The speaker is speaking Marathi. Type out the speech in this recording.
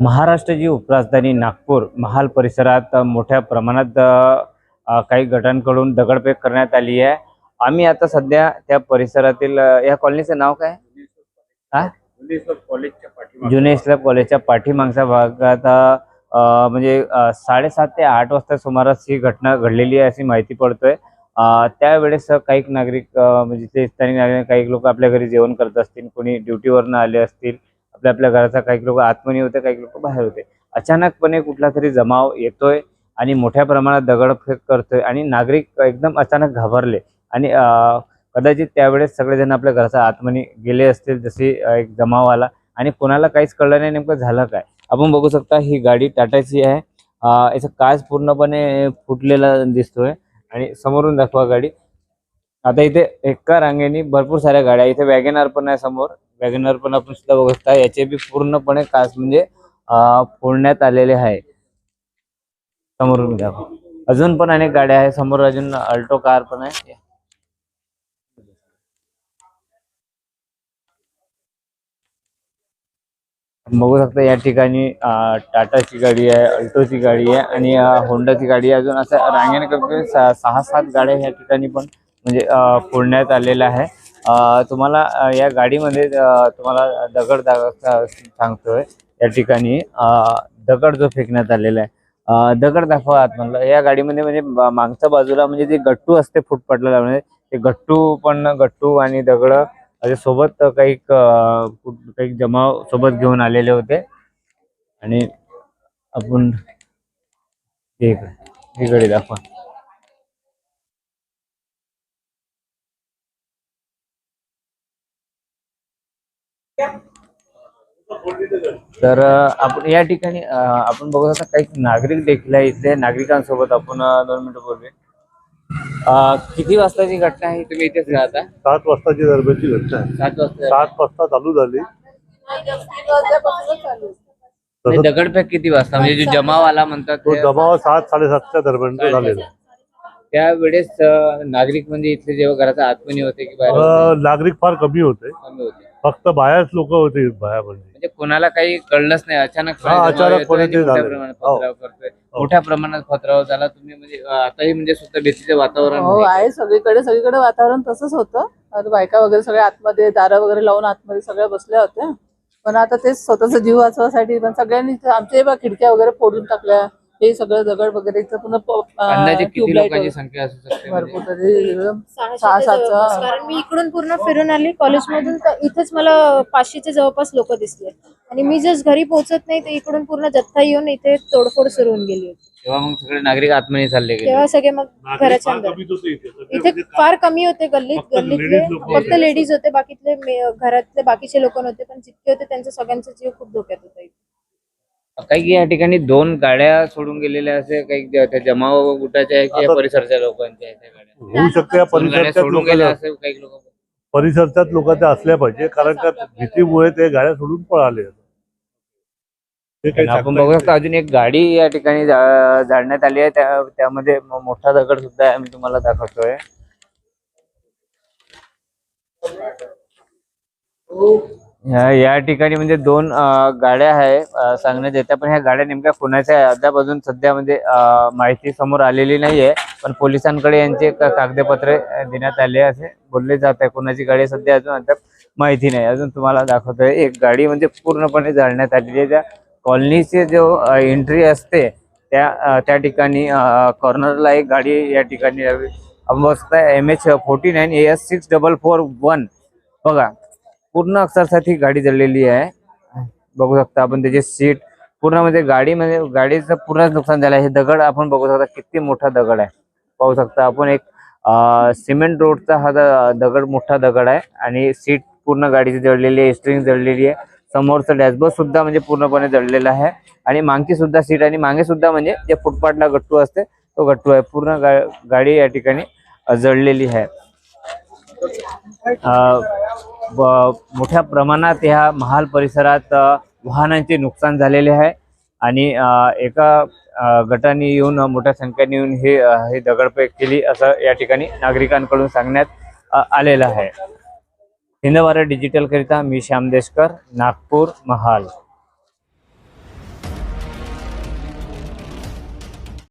महाराष्ट्राची उपराजधानी नागपूर महाल परिसरात मोठ्या प्रमाणात काही गटांकडून दगडफेक करण्यात आली आहे. आम्ही आता सध्या त्या परिसरातील या कॉलनीचं नाव काय? कॉलेजच्या जुने इस्लाम कॉलेजच्या पाठीमागच्या भागात म्हणजे साडेसात ते आठ वाजता सुमारास ही घटना घडलेली आहे अशी माहिती पडतोय. त्यावेळेस काही नागरिक म्हणजे ते स्थानिक नागरिक काही लोक आपल्या घरी जेवण करत असतील कोणी ड्युटीवरनं आले असतील आपल्या आपल्या घराचा काही लोक आतमध्ये होते काही लोक बाहेर होते. अचानकपणे कुठला तरी जमाव येतोय आणि मोठ्या प्रमाणात दगडफेक करतोय आणि नागरिक एकदम अचानक घाबरले. आणि कदाचित त्यावेळेस सगळेजण आपल्या घराच्या आतमध्ये गेले असतील जशी एक जमाव आला. आणि कोणाला काहीच कळलं नाही नेमकं झालं काय. आपण बघू शकता ही गाडी टाटाची आहे. याचा काच पूर्णपणे फुटलेला दिसतोय. आणि समोरून दाखवा गाडी. आता इथे एका रांगेने भरपूर साऱ्या गाड्या इथे वॅगेनार पण आहे समोर. वॅगनर पण आपण सुद्धा बघू याचे बी पूर्णपणे काच म्हणजे फोडण्यात आलेले आहे. समोरून अजून पण अनेक गाड्या आहे समोर अजून अल्टो कार पण आहे. बघू शकता या ठिकाणी टाटाची गाडी आहे अल्टोची गाडी आहे आणि होंडाची गाडी आहे. अजून असं रांगेने कमीत सहा सात गाड्या या ठिकाणी पण म्हणजे फोडण्यात आलेल्या आहे. तुम्हाला या गाडीमध्ये तुम्हाला दगड दा- सांगतोय या ठिकाणी दगड जो फेकण्यात आलेला आहे. दगड दाखवा म्हणलं या गाडीमध्ये म्हणजे मागच्या बाजूला म्हणजे जे गट्टू असते फुटपाटला म्हणजे ते गट्टू पण गट्टू आणि दगड असे सोबत काही काही जमाव सोबत घेऊन आलेले होते. आणि आपण हे ही दाखवा. तर आपण या ठिकाणी आपण बघू शकता काही नागरिक देखील आहे इथे. नागरिकांसोबत आपण दोन मिनिटं बोलूया. किती वाजताची घटना आहे? तुम्ही इथेच राहता? सात वाजताची दरम्यानची घटना आहे. सात वाजता. सात वाजता चालू झाली. म्हणजे दगडफेक किती वाजता? म्हणजे जो जमाव आला म्हणतात तो जमाव सात साडेसातच्या दरम्यानचा झालेला त्यावेळेस अ, नागरिक म्हणजे इथले जेव्हा घराचा आतमध्ये होते की बाहेर होते? अं, नागरिक फार कमी होते. कमी होते. फक्त बाहेरच लोक होते म्हणजे कोणाला काही कळलंच नाही. अचानक हा, अचानकपणे ते मोठ्या झालं. प्रमाणात हो. पथराव करतोय. मोठ्या प्रमाणात पथराव झाला. तुम्ही म्हणजे अ, आताही म्हणजे सुद्धा भीतीचं वातावरण हो आहे. आहे सगळीकडे सगळीकडे वातावरण तसंच होतं. आता बायका वगैरे सगळ्या आतमध्ये दारं वगैरे लावून आतमध्ये सगळ्या बसल्या होत्या. पण आता तेच स्वतःचा जीव वाचवासाठी पण सगळ्यांनी आमच्या बा खिडक्या वगैरे फोडून टाकल्या. हे सगळं दगड वगैरे इथं पुन्हा प- अं, अंदाजे किती ट्यूबलाईट लोकांची वगैरे संख्या असू शकते म्हणजे? सहाशे सहा सातचं. कारण मी इकडून पूर्ण फिरून आली कॉलेजमधून तर इथेच मला पाचशेच्या जवळपास लोक दिसले आणि मी जस्ट घरी पोहोचत नाही तर इकडून पूर्ण जत्था येऊन इथे तोडफोड सुरू होऊन गेली होती तेव्हा मग सगळे नागरिक आतमध्ये चालले गेले तेव्हा सगळे मग नागरिक घराच्या फार अंदर कमीच होते इथे. सगळे इथे म्हणजे फार कमी होते गल्लीत फक्त गल्लीतले ladies लोकं फक्त होते. लेडीज होते बाकीतले मे- घरातले बाकीचे लोक नव्हते पण जितके होते त्यांचा सगळ्यांचा जीव खूप धोक्यात होता इथे. काही या ठिकाणी दोन गाड्या सोडून गेलेल्या असे काही ज- त्या जमाव गुटाच्या आहे की या आता- परिसरच्या लोकांच्या आहेत त्या गाड्या. होऊ शकते या दोन गाड्या परिसराच्याच सोडून गेल्या असे काही लोक परिसराच्याच लोकांच्या असल्या पाहिजे कारण का भीतीमुळे ते गाड्या सोडून पळाले ते काही आपण सांगता बघू येत शकता अजून एक गाडी या ठिकाणी जा- जाळण्यात आली आहे. त्या त्यामध्ये म- मोठा दगड सुद्धा आहे मी तुम्हाला दाखवतोय. या ठिकाणी म्हणजे दोन गाड्या आहे सांगण्यात येत्या. पण ह्या गाड्या नेमक्या कोणाच्या अद्याप अजून सध्या म्हणजे माहिती समोर आलेली नाहीये. पण पोलिसांकडे यांचे कागदपत्रे देण्यात आले असे. बोलले जात आहे. कोणाची गाडी सध्या अजून अद्याप माहिती नाही. अजून तुम्हाला दाखवतोय. एक गाडी म्हणजे पूर्णपणे जाळण्यात आलेली आहे. त्या कॉलनीचे जो एंट्री असते त्या त्या ठिकाणी कॉर्नरला एक गाडी या ठिकाणी लावली. M H forty nine S six double four one बघा पूर्ण अक्षरशः गाडी जळलेली आहे. बघू शकता आपण त्याची सीट. पूर्ण म्हणजे गाडी म्हणजे गाडीचं पूर्ण नुकसान झालं आहे. हे दगड आपण बघू शकता किती मोठा दगड आहे. पाहू शकता आपण एक सिमेंट रोडचा हा द- दगड मोठा दगड आहे आणि सीट पूर्ण गाडीची जळलेली आहे. स्ट्रिंग जळलेली आहे. समोरचं डॅशबोर्ड सुद्धा म्हणजे पूर्णपणे जळलेला आहे आणि मागची सुद्धा सीट आणि मागे सुद्धा म्हणजे जे फुटपाथला गट्टू असते तो गट्टू आहे. पूर्ण गा- गाडी या ठिकाणी जळलेली आहे. मोठ्या प्रमाणात ह्या महाल परिसरात वाहनांचे नुकसान झालेले आहे. आणि एका गटाने येऊन मोठ्या संख्येने येऊन हे हे दगडफेक केली असं या ठिकाणी नागरिकांकडून सांगण्यात आलेलं आहे. हिंदवारा डिजिटल डिजिटलकरिता मी श्याम देशकर नागपूर महाल.